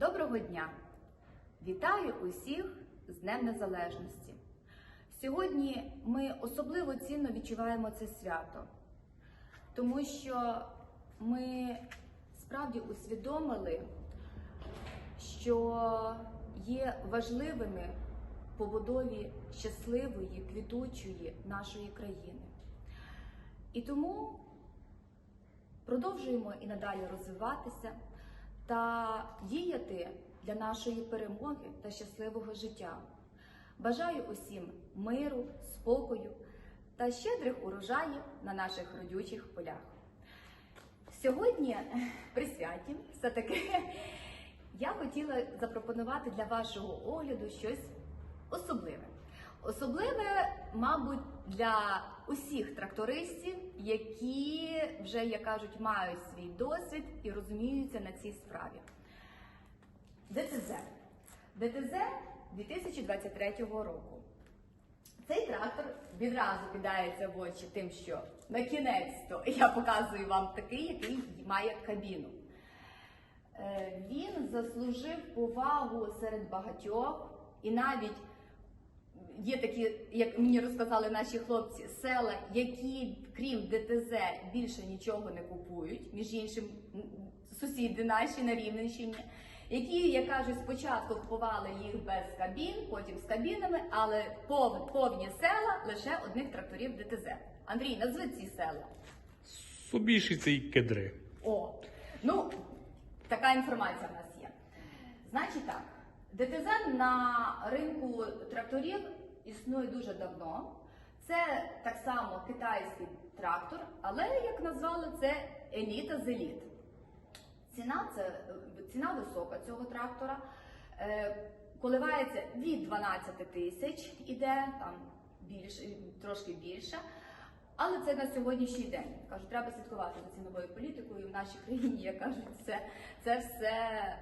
Доброго дня! Вітаю усіх з Днем Незалежності. Сьогодні ми особливо цінно відчуваємо це свято, тому що ми справді усвідомили, що є важливими побудові щасливої, квітучої нашої країни. І тому продовжуємо і надалі розвиватися та діяти для нашої перемоги та щасливого життя. Бажаю усім миру, спокою та щедрих урожаїв на наших родючих полях. Сьогодні при святі все-таки я хотіла запропонувати для вашого огляду щось особливе. Особливе, мабуть, для усіх трактористів, які вже, як кажуть, мають свій досвід і розуміються на цій справі. ДТЗ. ДТЗ 2023 року. Цей трактор відразу кидається в очі тим, що на кінець-то я показую вам такий, який має кабіну. Е, Він заслужив повагу серед багатьох, і навіть є такі, як мені розказали наші хлопці, села, які крім ДТЗ більше нічого не купують, між іншим сусіди наші на Рівненщині, які, як кажуть, спочатку купували їх без кабін, потім з кабінами, але пов- повні села лише одних тракторів ДТЗ. Андрій, назви ці села. Собішиці й кедри. О, ну така інформація в нас є. Значить так, ДТЗ на ринку тракторів існує дуже давно. Це так само китайський трактор, але як назвали це еліта з еліт. Ціна це ціна висока цього трактора. Е, коливається від 12 тисяч, іде там більше, трошки більше. Але це на сьогоднішній день. Кажу, треба слідкувати за ціновою політикою в нашій країні, як кажуть, це, це все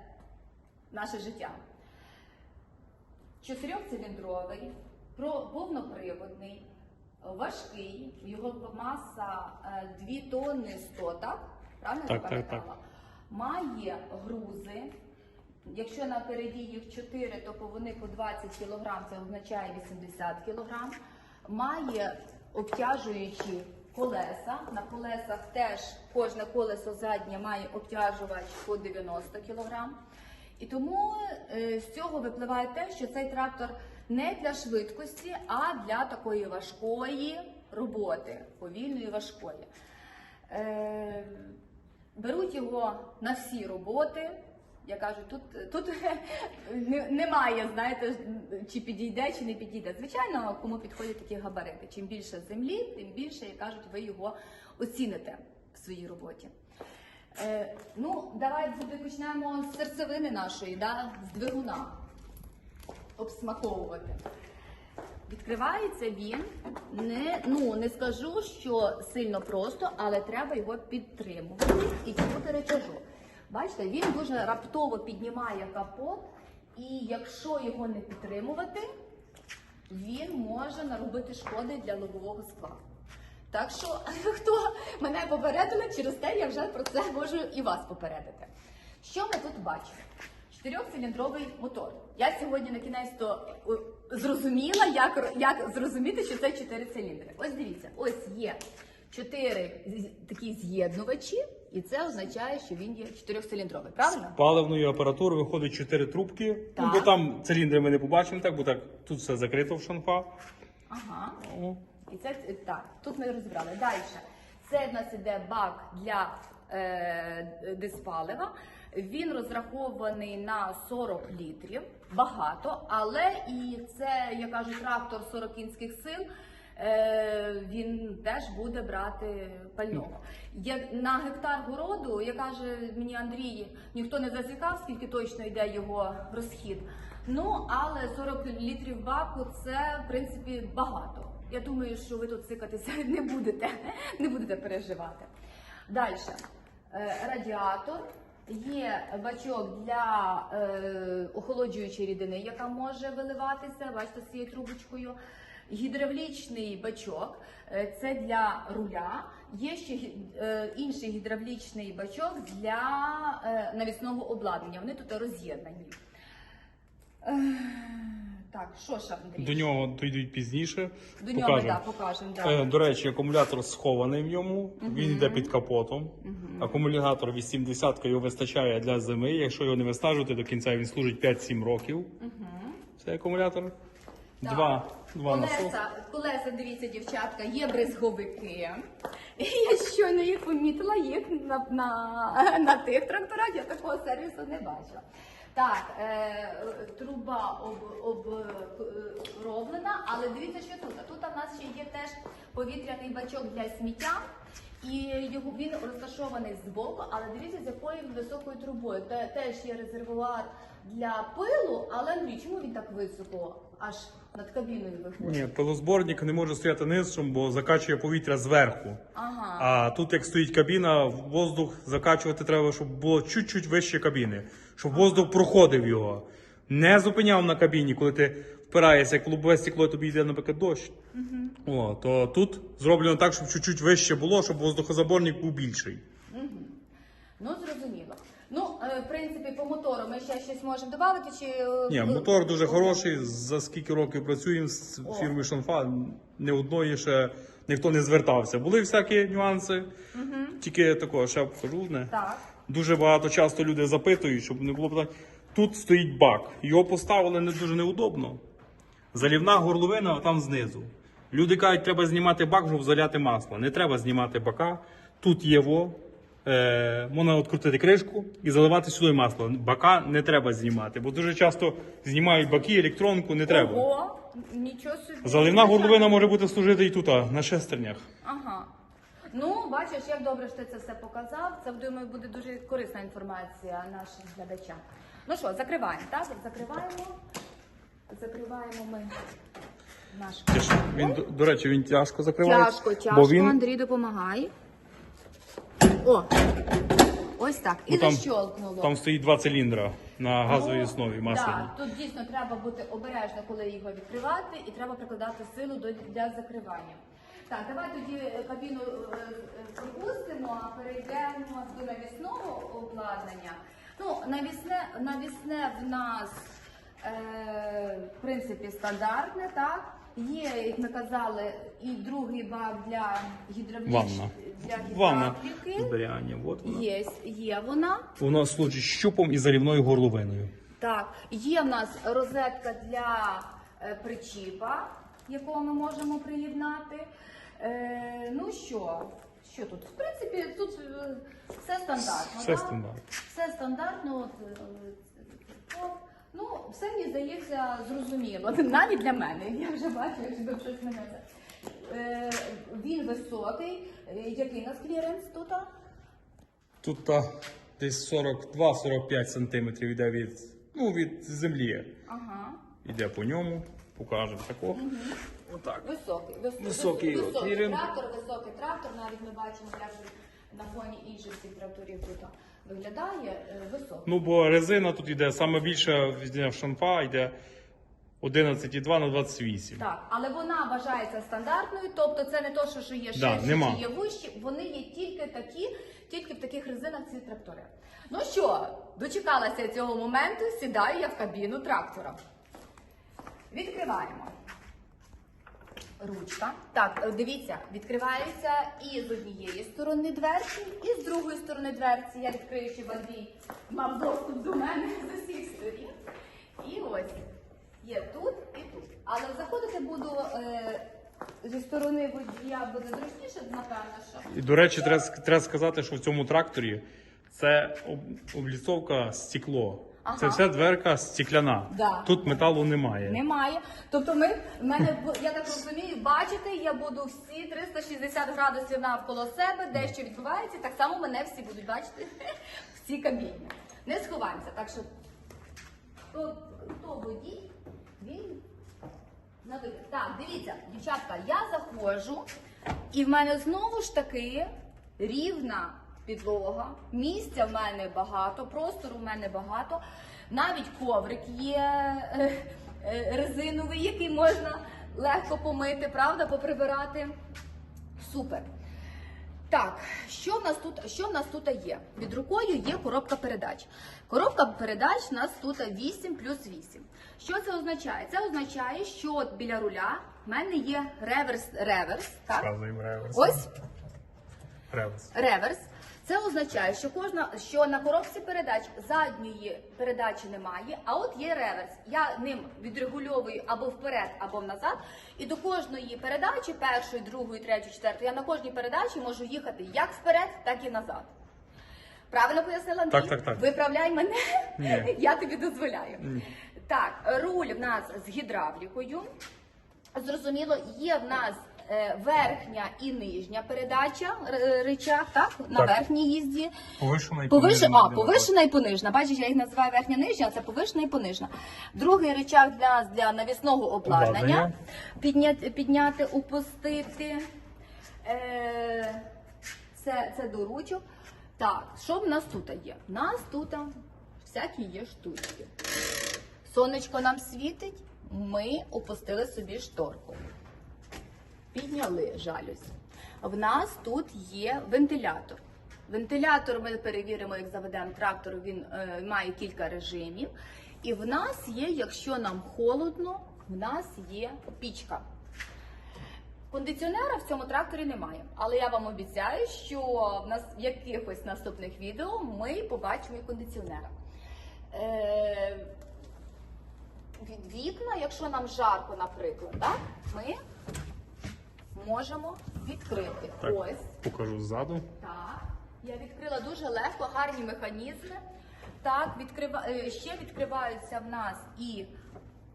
наше життя. Чотирьохциліндровий, про- повноприводний, важкий, його маса е, 2 тонни 100, так? Правильно я Так, так. Має грузи. Якщо напереді їх 4, то вони по 20 кг, це означає 80 кг. Має обтяжуючі колеса. На колесах теж кожне колесо заднє має обтяжувач по 90 кг. І тому е, з цього випливає те, що цей трактор не для швидкості, а для такої важкої роботи, повільної важкої. Е, беруть його на всі роботи. Я кажу, тут, тут немає, знаєте, чи підійде, чи не підійде. Звичайно, кому підходять такі габарити. Чим більше землі, тим більше, як кажуть, ви його оціните в своїй роботі. Е, ну, давайте почнемо з серцевини нашої, да, з двигуна обсмаковувати. Відкривається він. Не, ну, не скажу, що сильно просто, але треба його підтримувати і тягнути речажок. Бачите, він дуже раптово піднімає капот, і якщо його не підтримувати, він може наробити шкоди для лобового скла. Так що, хто мене попередили, через те я вже про це можу і вас попередити. Що ми тут бачимо? Чотирьохциліндровий мотор. Я сьогодні на кінець то зрозуміла, як, як зрозуміти, що це чотири циліндри. Ось дивіться, ось є чотири такі з'єднувачі, і це означає, що він є чотирьохциліндровий. Правильно? Паливної апаратури виходить 4 трубки. Так. Ну, бо там циліндри ми не побачимо, так, бо так тут все закрито в шанфа. Ага. О. І це е, так, тут ми розібрали. Далі. Це в нас іде бак для е, диспалива. Він розрахований на 40 літрів, багато, але і це, я кажу, трактор 40 кінських сил. Е, він теж буде брати пального. Як на гектар городу, я каже мені Андрій, ніхто не засікав, скільки точно йде його розхід. Ну але 40 літрів баку це в принципі багато. Я думаю, що ви тут цикатися не будете, не будете переживати. Далі. Радіатор. Є бачок для е, охолоджуючої рідини, яка може виливатися, бачите, з цією трубочкою. гідравлічний бачок, е, це для руля. Є ще е, інший гідравлічний бачок для е, навісного обладнання. Вони тут роз'єднані. Так, що ж, Андрій? До нього дійдуть пізніше. До нього покажемо. да, покажемо. Да. Е, До речі, акумулятор схований в ньому, він йде під капотом. Акумулятор 80 його вистачає для зими. Якщо його не виснажувати до кінця, він служить 5-7 років. Цей акумулятор. Так. Два, два насоси. Колеса, колеса, дивіться, дівчатка, є бризговики. Я щойно їх помітила, їх на, на, на тих тракторах я такого сервісу не бачила. Так, е, труба об, оброблена, але дивіться, що тут. Тут у нас ще є теж повітряний бачок для сміття. І його він розташований збоку, але дивіться, з якою високою трубою. Те, теж є резервуар для пилу, але Андрій, чому він так високо аж над кабіною виходить? Ні, пилозборник не може стояти низом, бо закачує повітря зверху. Ага. А тут, як стоїть кабіна, воздух закачувати треба, щоб було чуть-чуть вище кабіни, щоб воздух проходив його. Не зупиняв на кабіні, коли ти впираєшся, як лобове стекло, тобі йде, наприклад, дощ. О, то тут зроблено так, щоб чуть-чуть вище було, щоб воздухозаборник був більший. Ну зрозуміло. Ну, е, в принципі, по мотору ми ще щось можемо додати чи е, Ні, мотор дуже хороший. За скільки років працюємо з фірмою Шанфа, не одної ще ніхто не звертався. Були всякі нюанси, тільки такого ще одне. Так. Дуже багато часто люди запитують, щоб не було питань. Тут стоїть бак. Його поставили не дуже неудобно. Залівна горловина там знизу. Люди кажуть, треба знімати бак, щоб заляти масло. Не треба знімати бака. Тут є во. Е, можна відкрутити кришку і заливати сюди масло. Бака не треба знімати, бо дуже часто знімають баки, електронку, не треба. Ого, нічого собі. Заливна горловина може бути служити і тут, а, на шестернях. Ага. Ну, бачиш, як добре, що ти це все показав. Це думаю, буде дуже корисна інформація нашим глядачам. Ну що, закриваємо, так? Закриваємо. Закриваємо ми наш. Він, до, до речі, він тяжко закривається. Тяжко, тяжко. Бо він, Андрій допомагає. О! Ось так. І Ну, там- защолкнуло. там стоїть два циліндра на газовій Ну, основі масляні. Да, тут дійсно треба бути обережно, коли його відкривати, і треба прикладати силу до, для закривання. Так, давай тоді е, кабіну е, е, пропустимо, а перейдемо до навісного обладнання. Ну, навісне, навісне в нас е, в принципі стандартне, так? Є, як ми казали, і другий бак для гідравлічної Ванна. зберігання. От вона. Є, є вона. Воно служить щупом і залівною горловиною. Так, є в нас розетка для причіпа, якого ми можемо приєднати. Е, ну що, що тут? В принципі, тут е, все стандартно. Все так? стандартно. Все стандартно. От, е, от. Ну, все мені здається зрозуміло. Навіть для мене. Я вже бачу, якщо б щось мене. це. Е, він високий. Е, Який у нас кліренс тут? Тут та, десь 42-45 сантиметрів йде від, ну, від землі. Ага. Іде по ньому, покажемо тако. Отак. Високий, вис- Високий вис- високий клірен. трактор, високий трактор. Навіть ми бачимо, як він на фоні інших всіх тракторів тут виглядає е, високий. Ну, бо резина тут йде саме більше в шанфа, йде 11,2 на 28. Так, але вона вважається стандартною, тобто це не то, що, що є Да, ширші нема. чи є вищі, вони є тільки такі, тільки в таких резинах ці трактори. Ну що, дочекалася цього моменту, сідаю я в кабіну трактора. Відкриваємо. Ручка. Так, е, дивіться, відкриваються і з однієї сторони дверці, і з другої сторони дверці. Я відкрию, щоб Андрій мав доступ до мене з усіх сторін. І ось є тут і тут. Але заходити буду е, зі сторони водія буде зручніше, напевно, що. І, до речі, треба, треба сказати, що в цьому тракторі це об- обліцовка стекло. Це вся дверка стекляна. Да. Тут металу немає. Немає. Тобто, ми в мене я так розумію, бачите, я буду всі 360 градусів навколо себе, де що відбувається, так само мене всі будуть бачити в цій кабіні. Не сховаємося. Так що хто, хто водій, він на вихід. Так, дивіться, дівчатка, я заходжу, і в мене знову ж таки рівна підлога. Місця в мене багато, простору в мене багато. Навіть коврик є е, е, резиновий, який можна легко помити, правда, поприбирати. Супер. Так, що в нас тут? Що в нас тут є? Під рукою є коробка передач. Коробка передач у нас тут 8 плюс 8. Що це означає? Це означає, що от біля руля в мене є реверс, реверс. Так? Реверс. Ось Реверс. реверс. Це означає, що кожна, що на коробці передач задньої передачі немає, а от є реверс. Я ним відрегульовую або вперед, або назад. І до кожної передачі, першої, другої, третьої, четвертої, я на кожній передачі можу їхати як вперед, так і назад. Правильно пояснила Андрій? Так, так, так. Виправляй мене, Ні. я тобі дозволяю. Ні. Так, руль в нас з гідравлікою. Зрозуміло, є в нас верхня і нижня передача р- речах, так? На Так. верхній їзді. Повишена і Повиш... понижена. А, повишена і понижена. Бачиш, я їх називаю верхня нижня, а це повишена і понижена. Другий речах для нас для навісного обладнання. Підняти, підняти, опустити. Е, це, це до ручок. Так, що в нас тут є? В нас тут всякі є штучки. Сонечко нам світить, ми опустили собі шторку. Підняли жалюзь. В нас тут є вентилятор. Вентилятор ми перевіримо, як заведемо трактор, він е, має кілька режимів. І в нас є, якщо нам холодно, в нас є пічка. Кондиціонера в цьому тракторі немає, але я вам обіцяю, що в нас в якихось наступних відео ми побачимо і кондиціонера. Е, від вікна, якщо нам жарко, наприклад, так, ми можемо відкрити. Так, Ось покажу ззаду. так. Я відкрила дуже легко, гарні механізми. Так, відкрива... е, ще відкриваються в нас і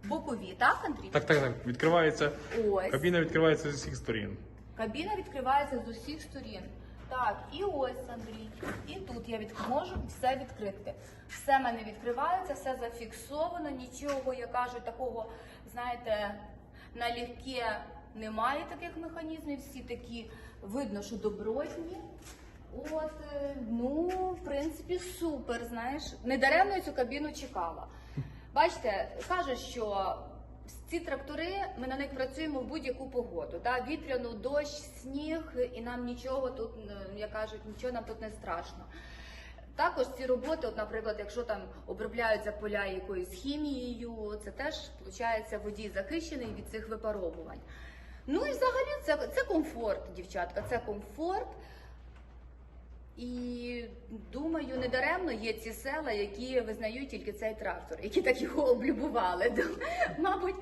бокові, так, Андрій? Так, так, так. Відкривається. Ось. Кабіна відкривається з усіх сторін. Кабіна відкривається з усіх сторін. Так, і ось Андрій. І тут я від... можу все відкрити. Все в мене відкривається, все зафіксовано, нічого, як кажуть, такого, знаєте, налегке немає таких механізмів, всі такі видно, що добротні. От, е, ну, в принципі, супер, знаєш. Недаремно цю кабіну чекала. Бачите, кажуть, що ці трактори, ми на них працюємо в будь-яку погоду. Да? Вітряну, дощ, сніг, і нам нічого тут, як кажуть, нічого нам тут не страшно. Також ці роботи, от, наприклад, якщо там обробляються поля якоюсь хімією, це теж виходить водій захищений від цих випаровувань. Ну і взагалі це, це комфорт, дівчатка, це комфорт. І думаю, недаремно є ці села, які визнають тільки цей трактор, які так його облюбували. Мабуть,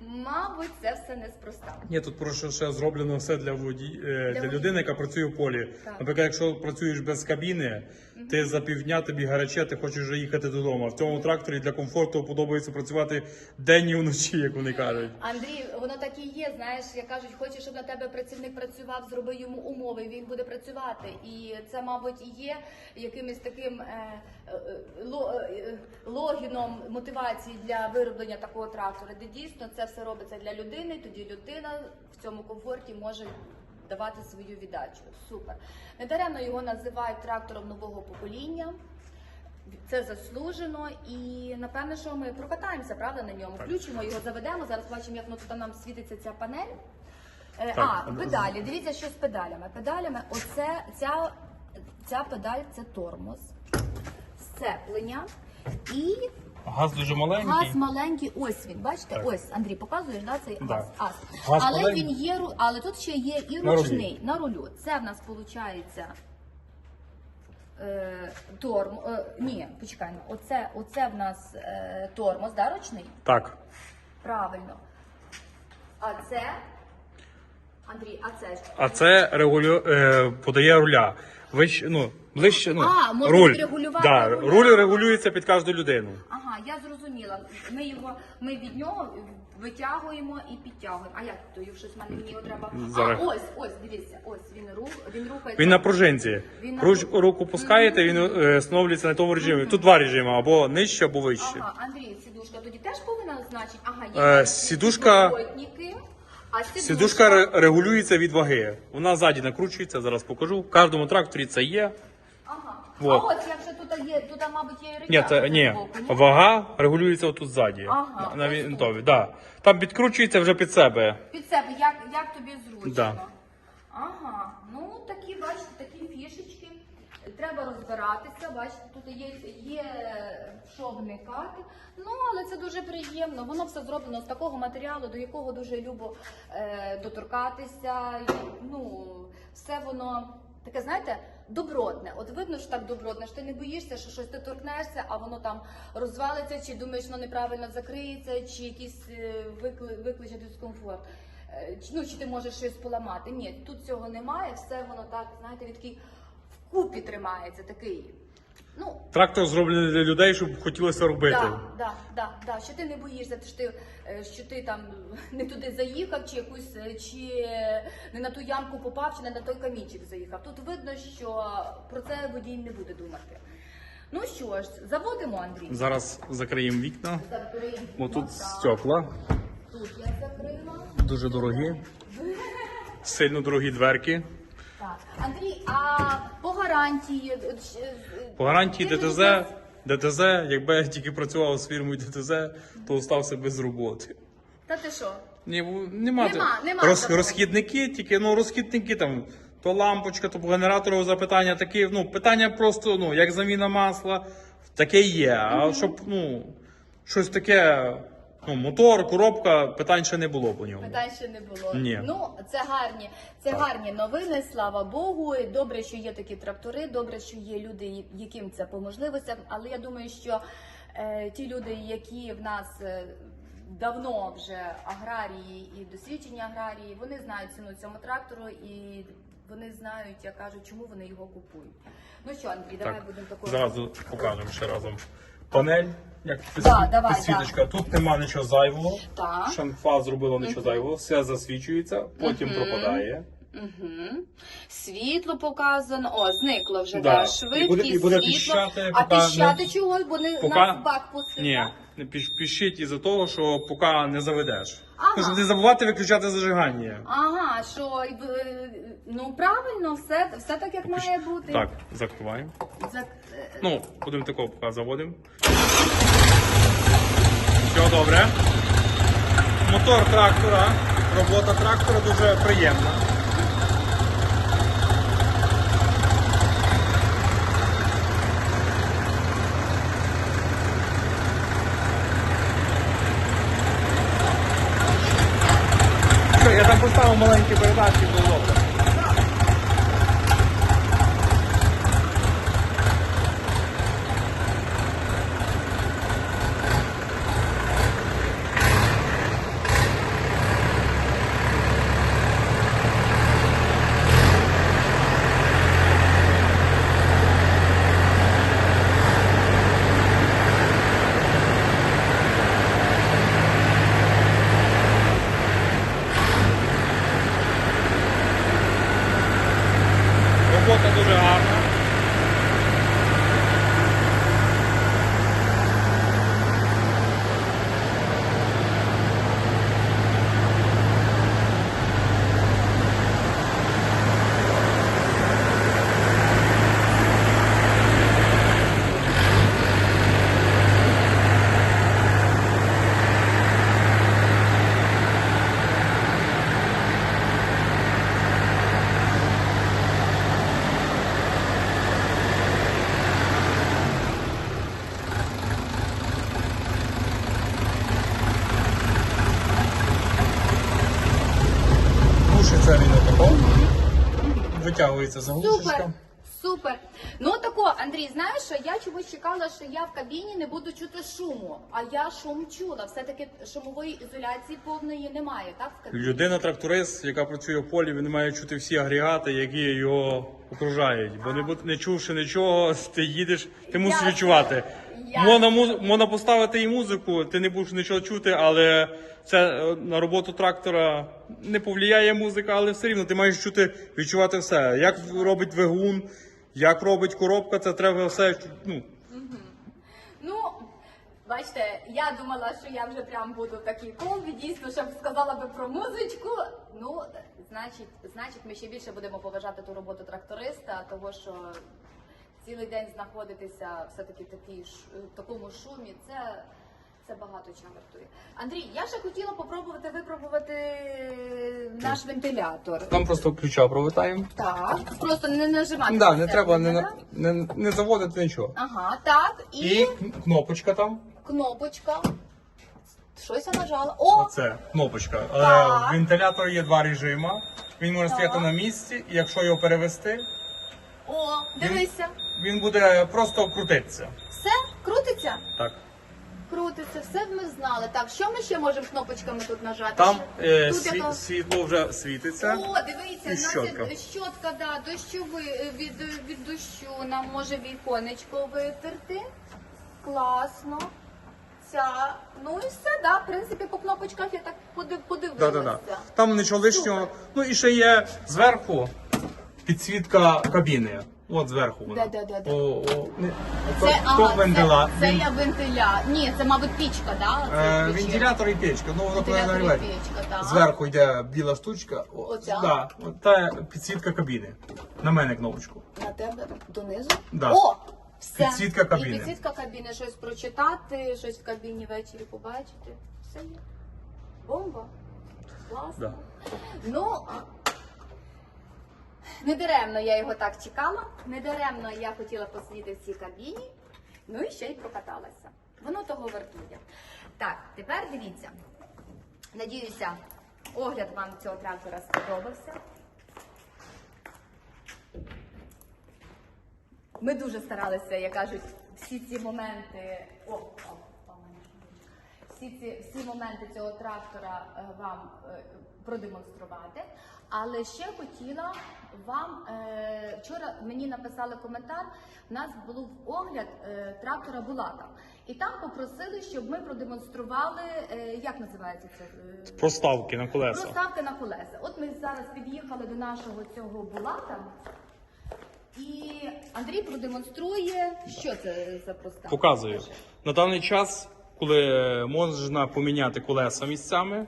мабуть, це все неспроста. Ні, тут просто ще зроблено все для воді... е, для, водія. людини, яка працює в полі. Так. Наприклад, якщо працюєш без кабіни, ти за півдня тобі гаряче, ти хочеш вже їхати додому. В цьому тракторі для комфорту подобається працювати день і вночі, як вони кажуть. Андрій, воно так і є. Знаєш, як кажуть, хочеш, щоб на тебе працівник працював, зроби йому умови, він буде працювати. І це, мабуть, і є якимось таким е, е, е, логіном мотивації для вироблення такого трактора, де дійсно це все робиться для людини. Тоді людина в цьому комфорті може давати свою віддачу. Супер. Недаремно його називають трактором нового покоління. Це заслужено, і напевне, що ми прокатаємося, правда, на ньому. Так. Включимо його, заведемо. Зараз бачимо, як ну, тут нам світиться ця панель. Е, Так. а, педалі. Дивіться, що з педалями. Педалями, оце ця, ця педаль це тормоз, сцеплення і Газ дуже маленький. газ маленький. Ось він. Бачите, Так. ось Андрій, показуєш, да, цей Да. газ. Ас. Газ але маленький. він є, ру- але тут ще є і На рулі. ручний на рулю. Це в нас виходить. Е, торм, е, ні, почекай, ну, оце, оце в нас е, тормоз, да, ручний? Так. Правильно. А це, Андрій, а це ж? А це регулю... е, подає руля. Вищ... ну, ближче, ну, А, можна руль. відрегулювати да, руль регулюється під кожну людину. Ага, я зрозуміла. Ми його, ми від нього витягуємо і підтягуємо. А як то його щось в мене мені його треба? Зараз. А, ось, ось, дивіться, ось він рух, він рухається. Він на пружинці. Він на Руч, пружинці. руку пускаєте, він е, встановлюється на тому режимі. Тут два режими, або нижче, або вище. Ага, Андрій, сідушка тоді теж повинна значить. Ага, є Е, сідушка- а сідушка, Сідушка регулюється від ваги. Вона ззаді накручується, зараз покажу. В кожному тракторі це є. Ага. Вот. А от якщо тут є, тут, мабуть, є Ні, це ні. Вага регулюється отут ззаді. Ага, на вінтові. Да. Там підкручується вже під себе. Під себе, як, як тобі зручно. Да. Ага, ну такі, бачите. Треба розбиратися, бачите, тут є, є що вникати. Ну, але це дуже приємно. Воно все зроблено з такого матеріалу, до якого дуже любо е, доторкатися. Ну, все воно таке, знаєте, добротне. От видно, що так добротне, що ти не боїшся, що щось ти торкнешся, а воно там розвалиться, чи думаєш, воно неправильно закриється, чи якийсь е, викли- викличе дискомфорт. Е, Ну, чи ти можеш щось поламати. Ні, тут цього немає, все воно так, знаєте, від такий вкупі тримається такий. Ну, Трактор зроблений для людей, щоб хотілося робити. так, да, да, да, що ти не боїшся, що ти, е, що ти там не туди заїхав, чи якусь, е, чи е, не на ту ямку попав, чи не на той камінчик заїхав. Тут видно, що про це водій не буде думати. Ну що ж, заводимо, Андрій. Зараз закриємо вікна. Закриємо. Бо тут стекла Тут я закрила. дуже дорогі. Сильно дорогі дверки. Так. Андрій, а по гарантії? е, ч- е, По гарантії ДТЗ, ДТЗ, якби я тільки працював з фірмою ДТЗ, то остався без роботи. Та ти що? Ні, нема, Нема, нема роз, такого. розхідники, тільки ну розхідники там. То лампочка, то по генератору запитання такі. Ну, питання просто, ну, як заміна масла, таке є. А щоб, ну, щось таке, ну, мотор, коробка, питань ще не було по ньому. Питань ще не було. Ні. Ну, це гарні, це Так. гарні новини, слава Богу. Добре, що є такі трактори, добре, що є люди, яким це по можливостям. Але я думаю, що е, ті люди, які в нас е, давно вже аграрії і досвідчені аграрії, вони знають ціну цьому трактору і вони знають, як кажуть, чому вони його купують. Ну що, Андрій, давай Так, будемо такого. зразу покажемо ще разом. Панель, як Да, давай, підсвіточка. Тут нема нічого зайвого. Так. Шанфа зробила нічого зайвого, все засвічується, потім пропадає. Угу. Світло показано. О, зникло вже Да. да. І швидкість, буде- і буде світло. піщати, а поки піщати не- чого? Бо не нас бак пустив. Не піш- піщить із-за того, що поки не заведеш. Ага. Ну, щоб не забувати виключати зажигання. Ага, що ну правильно, все, все так, як має бути. Так, закриваємо. За- е, Ну, будемо такого поки заводимо. Все добре. Мотор трактора, робота трактора дуже приємна. Що, я там поставив маленькі передачі, було добре. Робота дуже гарна. Глушиться він отако. Витягується заглушечка. Супер, супер. Ну тако, Андрій, знаєш, що я чогось чекала, що я в кабіні не буду чути шуму. А я шум чула. Все-таки шумової ізоляції повної немає, так? В кабіні? Людина-тракторист, яка працює в полі, він має чути всі агрегати, які його окружають. Бо не, бу- не чувши нічого, ти їдеш, ти мусиш Ясно. відчувати. Можна, муз- можна поставити і музику, ти не будеш нічого чути, але це е, на роботу трактора не повлияє музика, але все рівно ти маєш чути, відчувати все. Як робить двигун, як робить коробка, це треба все. Ну, Ну, бачите, я думала, що я вже прям буду в такій комбі, дійсно, щоб сказала би про музичку. Ну, значить, значить, ми ще більше будемо поважати ту роботу тракториста, того що цілий день знаходитися все-таки в такій в такому шумі, це, це багато чого вартує. Андрій, я ще хотіла попробувати випробувати наш вентилятор. Там просто ключа провертаємо. Так, просто не нажимати. Да, не треба не, на- не, не заводити нічого. Ага, так, і, І кнопочка там. кнопочка. Щось я нажала. О! Оце кнопочка. Так. Е, вентилятор є два режими. Він може стояти на місці, і якщо його перевести, О, дивися. він буде просто крутитися. Все, крутиться? Так. Крутиться, все ми знали. Так, що ми ще можемо кнопочками тут нажати? Там е, Тут сві- яка- світло вже світиться. О, дивіться, І щотка. щотка, да, дощовий е, від, від дощу. Нам може віконечко витерти. Класно. Ця. Ну і все, да. В принципі, по кнопочках я так подив, подивилася. Да, да, да. Там нічого лишнього. Ну і ще є зверху підсвітка кабіни. От зверху вона. Да-да-да-да. О, о, не- Це, то- ага, то вентила- це, це я вентиля. Ні, це, мабуть, пічка, да? Е, Це печі. вентилятор і печка. Ну воно коли Вентилятор і нагріває. печка, так. Зверху йде біла штучка. О, Оця? Да, от та підсвітка кабіни. На мене кнопочку. На тебе донизу? Да. О! Все. Підсвітка кабіни. І підсвітка кабіни, щось прочитати, щось в кабіні ввечері побачити. Все є. Бомба. Класно. Да. Ну, не даремно я його так чекала, не даремно я хотіла посидіти в цій кабіні, ну і ще й прокаталася. Воно того вартує. Так, тепер дивіться. Надіюся, огляд вам цього трактора сподобався. Ми дуже старалися, як кажуть, всі ці моменти. О, о. Всі ці всі моменти цього трактора е, вам е, продемонструвати. Але ще хотіла вам е, вчора мені написали коментар. У нас був огляд трактора Булата, і там попросили, щоб ми продемонстрували, як називається це Проставки на колеса. Проставки на колеса. От ми зараз під'їхали до нашого цього булата. І Андрій продемонструє, що це за проставка. Показую. На даний час, коли можна поміняти колеса місцями,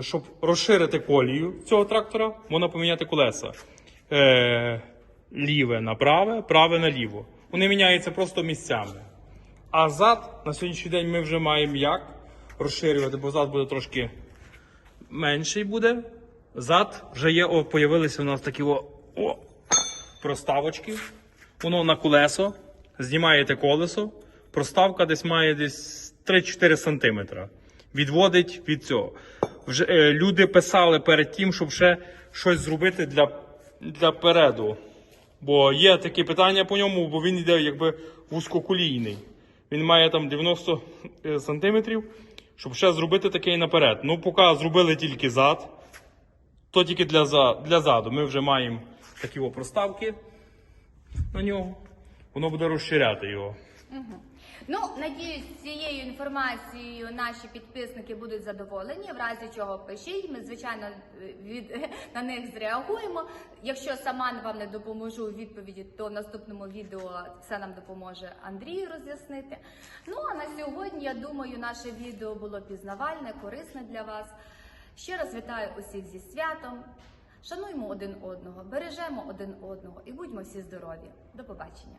щоб розширити колію цього трактора, можна поміняти колеса. Е, ліве на праве, праве на ліво. Вони міняються просто місцями. А зад на сьогоднішній день ми вже маємо як розширювати, бо зад буде трошки менший буде. Зад вже є, о, появилися у нас такі о, о, проставочки. Воно на колесо. Знімаєте колесо. Проставка десь має десь 3-4 см. Відводить від цього. Вже, е, люди писали перед тим, щоб ще щось зробити для, для переду. Бо є такі питання по ньому, бо він йде якби вузькоколійний. Він має там 90 е, сантиметрів, щоб ще зробити такий наперед. Ну, поки зробили тільки зад, то тільки для, для заду. Ми вже маємо такі проставки на нього. Воно буде розширяти його. Ну, надіюсь, цією інформацією наші підписники будуть задоволені. В разі чого пишіть. Ми, звичайно, від, на них зреагуємо. Якщо сама вам не допоможу у відповіді, то в наступному відео це нам допоможе Андрій роз'яснити. Ну а на сьогодні, я думаю, наше відео було пізнавальне, корисне для вас. Ще раз вітаю усіх зі святом. Шануймо один одного, бережемо один одного і будьмо всі здорові. До побачення.